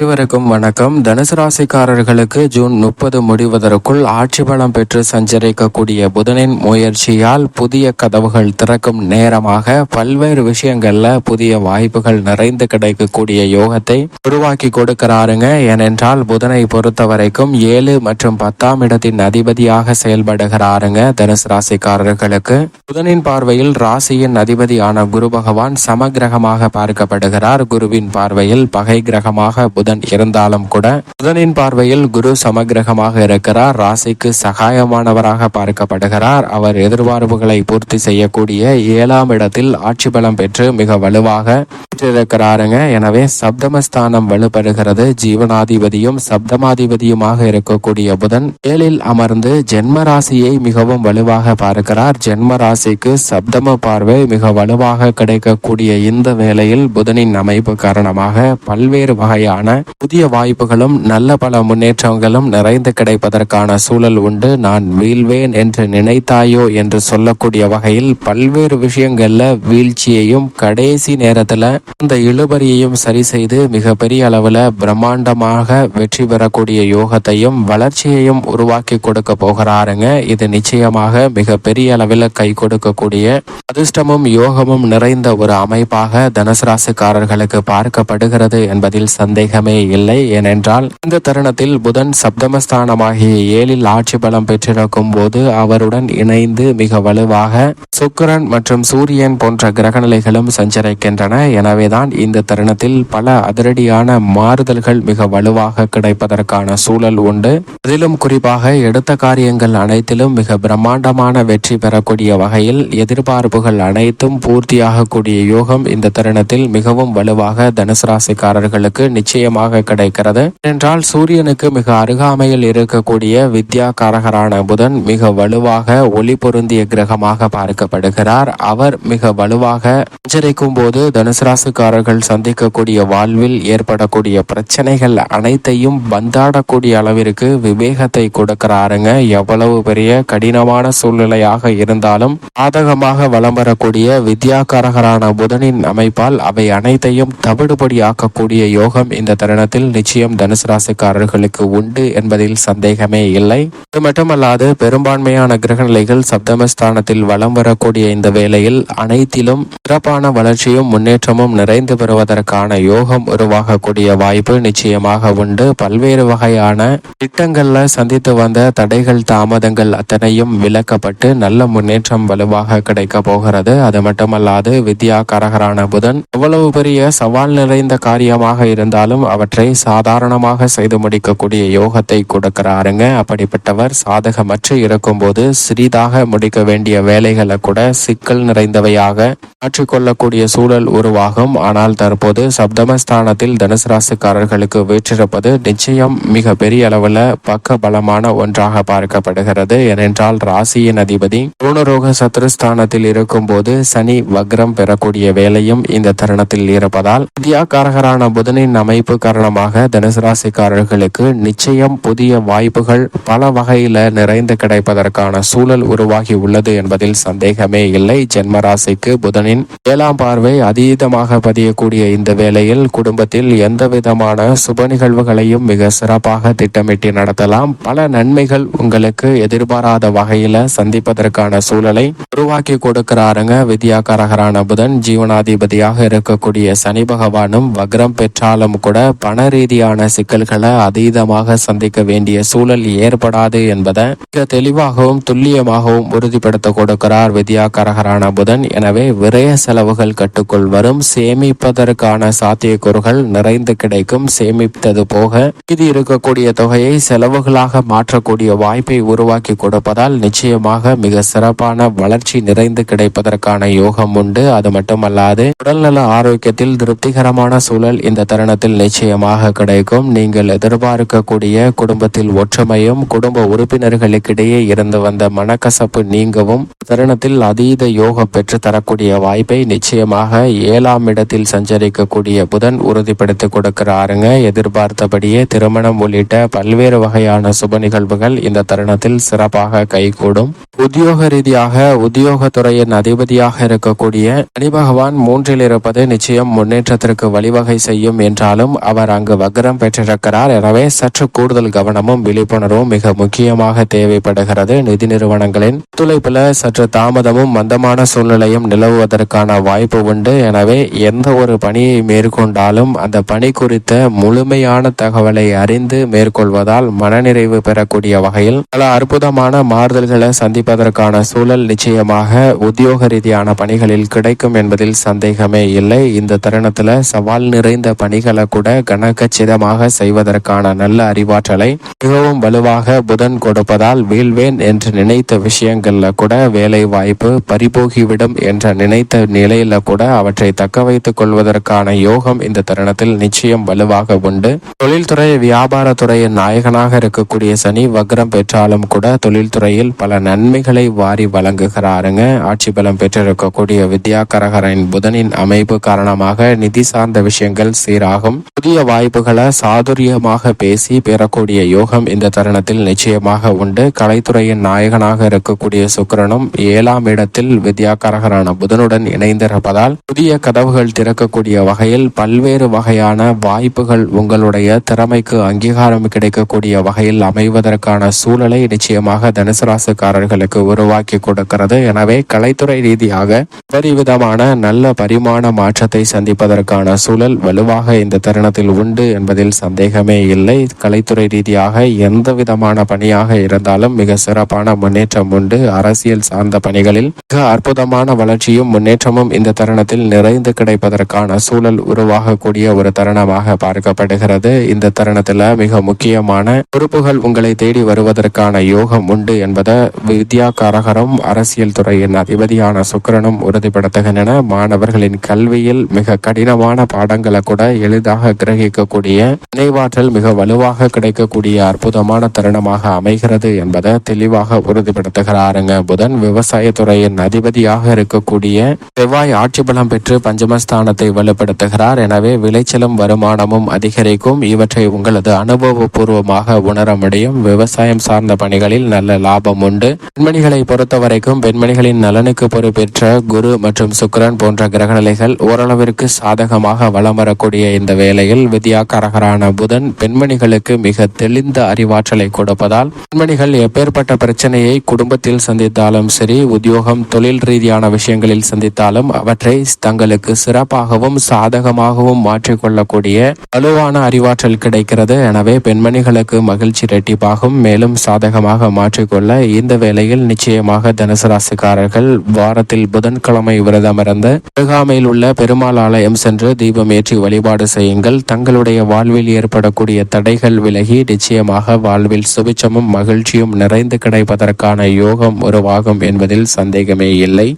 அனைவருக்கும் வணக்கம். தனுசு ராசிக்காரர்களுக்கு ஜூன் முப்பது முடிவதற்குள் ஆட்சி பலம் பெற்று சஞ்சரிக்கக்கூடிய புதனின் முயற்சியால் புதிய கதவுகள் திறக்கும் நேரமாக பல்வேறு விஷயங்கள்ல புதிய வாய்ப்புகள் நிறைந்து கிடைக்கக்கூடிய யோகத்தை உருவாக்கி கொடுக்கிறாருங்க. ஏனென்றால் புதனை பொறுத்த வரைக்கும் ஏழு மற்றும் பத்தாம் இடத்தின் அதிபதியாக செயல்படுகிறாருங்க தனுசு ராசிக்காரர்களுக்கு. புதனின் பார்வையில் ராசியின் அதிபதியான குரு பகவான் சமகிரகமாக பார்க்கப்படுகிறார். குருவின் பார்வையில் பகை கிரகமாக புதன் இருந்தாலும் கூட புதனின் பார்வையில் குரு சமகிரகமாக இருக்கிறார். ராசிக்கு சகாயமானவராக பார்க்கப்படுகிறார். அவர் எதிர்பார்ப்புகளை பூர்த்தி செய்யக்கூடிய ஏழாம் இடத்தில் ஆட்சி பலம் பெற்று மிக வலுவாக பெற்றிருக்கிறாருங்க. எனவே சப்தமஸ்தானம் வலுப்பெறுகிறது. ஜீவனாதிபதியும் சப்தமாதிபதியுமாக இருக்கக்கூடிய புதன் ஏழில் அமர்ந்து ஜென்ம ராசியை மிகவும் வலுவாக பார்க்கிறார். ஜென்ம ராசிக்கு சப்தம பார்வை மிக வலுவாக கிடைக்கக்கூடிய இந்த வேளையில் புதனின் அமைப்பு காரணமாக பல்வேறு வகையான புதிய வாய்ப்புகளும் நல்ல பல முன்னேற்றங்களும் நிறைந்து கிடைப்பதற்கான சூழல் உண்டு. நான் வீழ்வேன் என்று நினைத்தாயோ என்று சொல்லக்கூடிய வகையில் பல்வேறு விஷயங்கள்ல வீழ்ச்சியையும் கடைசி நேரத்துல இந்த இழுபறியையும் சரி செய்து மிகப்பெரிய அளவுல பிரம்மாண்டமாக வெற்றி பெறக்கூடிய யோகத்தையும் வளர்ச்சியையும் உருவாக்கி கொடுக்க போகிறாருங்க. இது நிச்சயமாக மிகப்பெரிய அளவில் கை கொடுக்கக்கூடிய அதிர்ஷ்டமும் யோகமும் நிறைந்த ஒரு அமைப்பாக தனுசு ராசிக்காரர்களுக்கு பார்க்கப்படுகிறது என்பதில் சந்தேகம் இல்லை. ஏனென்றால் இந்த தருணத்தில் புதன் சப்தமஸ்தானமாகிய ஏழில் ஆட்சி பலம் பெற்றிருக்கும் போது அவருடன் இணைந்து மிக வலுவாக சுக்கிரன் மற்றும் சூரியன் போன்ற கிரகநிலைகளும் சஞ்சரிக்கின்றன. எனவேதான் இந்த தருணத்தில் பல அதிரடியான மாறுதல்கள் மிக வலுவாக கிடைப்பதற்கான சூழல் உண்டு. அதிலும் குறிப்பாக எடுத்த காரியங்கள் அனைத்திலும் மிக பிரம்மாண்டமான வெற்றி பெறக்கூடிய வகையில் எதிர்பார்ப்புகள் அனைத்தும் பூர்த்தியாகக்கூடிய யோகம் இந்த தருணத்தில் மிகவும் வலுவாக தனுசு ராசிக்காரர்களுக்கு அதிகமாக கிடைக்கிறது. என்றால் சூரியனுக்கு மிக அருகாமையில் இருக்கக்கூடிய வித்யா காரகரான புதன் மிக வலுவாக ஒளி பொருந்திய கிரகமாக பார்க்கப்படுகிறார். அவர் மிக வலுவாக சஞ்சரிக்கும் போது தனுசு ராசிக்காரர்கள் சந்திக்கக்கூடிய வாழ்வில் ஏற்படக்கூடிய பிரச்சனைகள் அனைத்தையும் பந்தாடக்கூடிய அளவிற்கு விவேகத்தை கொடுக்கிறாருங்க. எவ்வளவு பெரிய கடினமான சூழ்நிலையாக இருந்தாலும் சாதகமாக வலம் வரக்கூடிய வித்யாகாரகரான புதனின் அமைப்பால் அவை அனைத்தையும் தவிடுபடியாக்கக்கூடிய யோகம் இந்த தருணத்தில் நிச்சயம் தனுசு ராசிக்காரர்களுக்கு உண்டு என்பதில் சந்தேகமே இல்லை. அது மட்டுமல்லாது பெரும்பான்மையான கிரகநிலைகள் சப்தமஸ்தானத்தில் வலம் வரக்கூடிய இந்த வேளையில் அனைத்திலும் சிறப்பான வளர்ச்சியும் முன்னேற்றமும் நிறைந்து பெறுவதற்கான யோகம் உருவாகக்கூடிய வாய்ப்பு நிச்சயமாக உண்டு. பல்வேறு வகையான திட்டங்கள்ல சந்தித்து வந்த தடைகள் தாமதங்கள் அத்தனையும் விலக்கப்பட்டு நல்ல முன்னேற்றம் வலுவாக கிடைக்க போகிறது. அது மட்டுமல்லாது வித்யா கரகரான புதன் எவ்வளவு பெரிய சவால் நிறைந்த காரியமாக இருந்தாலும் அவற்றை சாதாரணமாக செய்து முடிக்கக்கூடிய யோகத்தை கொடுக்கிறாருங்க. அப்படிப்பட்டவர் சாதகமற்று இருக்கும்போது சிறிதாக முடிக்க வேண்டிய வேலைகளை கூட சிக்கல் நிறைந்தவையாக மாற்றிக்கொள்ளக்கூடிய சூழல் உருவாகும். ஆனால் தற்போது சப்தமஸ்தானத்தில் தனுசு ராசிக்காரர்களுக்கு வீற்றிருப்பது நிச்சயம் மிக பெரிய அளவுல பக்க பலமான ஒன்றாக பார்க்கப்படுகிறது. ஏனென்றால் ராசியின் அதிபதி பூணரோக சத்ருஸ்தானத்தில் இருக்கும்போது சனி வக்ரம் பெறக்கூடிய வேலையும் இந்த தருணத்தில் இருப்பதால் வித்யாகாரகரான புதனின் அமைப்பு காரணமாக தனுசு ராசிக்காரர்களுக்கு நிச்சயம் புதிய வாய்ப்புகள் பல வகையில நிறைந்து கிடைப்பதற்கான சூழல் உருவாகி உள்ளது என்பதில் சந்தேகமே இல்லை. ஜென்ம ராசிக்கு புதனின் ஏழாம் பார்வை அதீதமாக பதியக்கூடிய இந்த வேளையில் குடும்பத்தில் எந்த விதமான சுப நிகழ்வுகளையும் மிக சிறப்பாக திட்டமிட்டு நடத்தலாம். பல நன்மைகள் உங்களுக்கு எதிர்பாராத வகையில சந்திப்பதற்கான சூழலை உருவாக்கி கொடுக்கிறாருங்க. வித்யாகரகரான புதன் ஜீவனாதிபதியாக இருக்கக்கூடிய சனி பகவானும் வக்ரம் பெற்றாலும் கூட பண ரீதியான சிக்கல்களை அதீதமாக சந்திக்க வேண்டிய சூழல் ஏற்படாது என்பதை மிக தெளிவாகவும் துல்லியமாகவும் உறுதிப்படுத்த கொடுக்கிறார் வித்யா கரகரான புதன். எனவே விரய செலவுகள் கட்டுக்குள் வரும். சேமிப்பதற்கான சாத்தியக்கூறுகள் நிறைந்து கிடைக்கும். சேமித்தது போக இது இருக்கக்கூடிய தொகையை செலவுகளாக மாற்றக்கூடிய வாய்ப்பை உருவாக்கி கொடுப்பதால் நிச்சயமாக மிக சிறப்பான வளர்ச்சி நிறைந்து கிடைப்பதற்கான யோகம் உண்டு. அது மட்டுமல்லாது உடல்நல ஆரோக்கியத்தில் திருப்திகரமான சூழல் இந்த தருணத்தில் நிச்சயமாக கிடைக்கும். நீங்கள் எதிர்பார்க்கக்கூடிய குடும்பத்தில் ஒற்றுமையும் குடும்ப உறுப்பினர்களுக்கிடையே இருந்து வந்த மனக்கசப்பு நீங்கவும் தருணத்தில் அதீத யோகம் பெற்று தரக்கூடிய வாய்ப்பை நிச்சயமாக ஏழாம் இடத்தில் சஞ்சரிக்கக்கூடிய புதன் உறுதிப்படுத்தி கொடுக்கிறாருங்க. எதிர்பார்த்தபடியே திருமணம் உள்ளிட்ட பல்வேறு வகையான சுப நிகழ்வுகள் இந்த தருணத்தில் சிறப்பாக கைகூடும். உத்தியோக ரீதியாக உத்தியோகத்துறையின் அதிபதியாக இருக்கக்கூடிய சனி பகவான் மூன்றில் இருப்பது நிச்சயம் முன்னேற்றத்திற்கு வழிவகை செய்யும் என்றாலும் அவர் அங்கு வக்ரம் பெற்றிருக்கிறார். எனவே சற்று கூடுதல் கவனமும் விழிப்புணர்வும் மிக முக்கியமாக தேவைப்படுகிறது. நிதி நிறுவனங்களின் ஒத்துழைப்பில் சற்று தாமதமும் மந்தமான சூழ்நிலையும் நிலவுவதற்கான வாய்ப்பு உண்டு. எனவே எந்த ஒரு பணியை மேற்கொண்டாலும் அந்த பணி குறித்த முழுமையான தகவலை அறிந்து மேற்கொள்வதால் மனநிறைவு பெறக்கூடிய வகையில் பல அற்புதமான மாறுதல்களை சந்திப்பதற்கான சூழல் நிச்சயமாக உத்தியோக ரீதியான பணிகளில் கிடைக்கும் என்பதில் சந்தேகமே இல்லை. இந்த தருணத்தில் சவால் நிறைந்த பணிகளை கூட கனகச்சிதமாக செய்வதற்கான நல்ல அறிவாற்றலை மிகவும் வலுவாக புதன் கொடுப்பதால் வீழ்வேன் என்று நினைத்த விஷயங்கள் விஷயங்கள்ல கூட வேலை வாய்ப்பு பறிபோகிவிடும் என்ற நினைத்த நிலையில கூட அவற்றை தக்க வைத்துக் கொள்வதற்கான யோகம் இந்த தருணத்தில் நிச்சயம் வலுவாக உண்டு. தொழில்துறை வியாபாரத்துறையின் நாயகனாக இருக்கக்கூடிய சனி வக்ரம் பெற்றாலும் கூட தொழில்துறையில் பல நன்மைகளை வாரி வழங்குகிறாருங்க. ஆட்சி பலம் பெற்றிருக்கக்கூடிய வித்யா கரகரின் புதனின் அமைப்பு காரணமாக நிதி சார்ந்த விஷயங்கள் சீராகும். புதிய வாய்ப்புகளை சாதுரியமாக பேசி பெறக்கூடிய யோகம் இந்த தருணத்தில் நிச்சயமாக உண்டு. கலைத்துறையின் நாயகனாக இருக்கக்கூடிய சுக்கிரனும் ஏழாம் இடத்தில் வித்யாகரகரான புதனுடன் இணைந்திருப்பதால் புதிய கதவுகள் திறக்கக்கூடிய வகையில் பல்வேறு வகையான வாய்ப்புகள் உங்களுடைய திறமைக்கு அங்கீகாரம் கிடைக்கக்கூடிய வகையில் அமைவதற்கான சூழலை நிச்சயமாக தனுசு ராசிக்காரர்களுக்கு உருவாக்கி கொடுக்கிறது. எனவே கலைத்துறை ரீதியாக பரிவிதமான நல்ல பரிமாண மாற்றத்தை சந்திப்பதற்கான சூழல் வலுவாக இந்த தருணத்தில் உண்டு என்பதில் சந்தேகமே இல்லை. கலைத்துறை ரீதியாக எந்த விதமான பணியாக இருந்தாலும் மிக சிறப்பான முன்னேற்றம் உண்டு. அரசியல் சார்ந்த பணிகளில் மிக அற்புதமான வளர்ச்சியும் முன்னேற்றமும் இந்த தருணத்தில் நிறைந்து கிடைப்பதற்கான சூழல் உருவாகக்கூடிய ஒரு தருணமாக பார்க்கப்படுகிறது. இந்த தருணத்தில் மிக முக்கியமான பொறுப்புகள் உங்களை தேடி வருவதற்கான யோகம் உண்டு என்பதை வித்யா காரகரும் அரசியல் துறையின் அதிபதியான சுக்கரனும் உறுதிப்படுத்துகின்றன. மாணவர்களின் கல்வியில் மிக கடினமான பாடங்களை கூட எளிதாக கிரகிக்கக்கூடிய நினைவாற்றல் மிக வலுவாக கிடைக்கக்கூடிய அற்புதமான தருணமாக அமைகிறது என்பதை தெளிவாக உறுதிப்படுத்துகிறார். பாருங்க. புதன் விவசாயத்துறையின் அதிபதியாக இருக்கக்கூடிய செவ்வாய் ஆட்சி பலம் பெற்று பஞ்சமஸ்தானத்தை வலுப்படுத்துகிறார். எனவே விளைச்சலும் வருமானமும் அதிகரிக்கும். இவற்றை உங்களது அனுபவபூர்வமாக உணர முடியும். விவசாயம் சார்ந்த பணிகளில் நல்ல லாபம் உண்டு. பெண்மணிகளை பொறுத்தவரைக்கும் பெண்மணிகளின் நலனுக்கு பொறுப்பேற்ற குரு மற்றும் சுக்கரன் போன்ற கிரகநிலைகள் ஓரளவிற்கு சாதகமாக வலம் வரக்கூடிய இந்த வேளையில் வித்யாக்காரகரான புதன் பெண்மணிகளுக்கு மிக தெளிந்த அறிவாற்றலை கொடுப்பதால் பெண்மணிகள் எப்பேற்பட்ட பிரச்சனையை குடும்பத்தில் சந்தித்தாலும் சரி உத்தியோகம் தொழில் ரீதியான விஷயங்களில் சந்தித்தாலும் அவற்றை தங்களுக்கு சிறப்பாகவும் சாதகமாகவும் மாற்றிக்கொள்ளக்கூடிய வலுவான அறிவாற்றல் கிடைக்கிறது. எனவே பெண்மணிகளுக்கு மகிழ்ச்சி ரெட்டிப்பாகும் மேலும் சாதகமாக மாற்றிக்கொள்ள இந்த வேளையில் நிச்சயமாக தனுசு ராசிக்காரர்கள் வாரத்தில் புதன்கிழமை விரதமிருந்து அருகாமையில் உள்ள பெருமாள் ஆலயம் சென்று தீபம் ஏற்றி வழிபாடு செய்யுங்கள். தங்களுடைய வாழ்வில் ஏற்படக்கூடிய தடைகள் விலகி நிச்சயமாக வாழ்வில் சுபிச்சமும் மகிழ்ச்சியும் நிறைந்து கிடைப்பதற்கான யோகம் உருவாகும் என்பதில் சந்தேகமே இல்லை.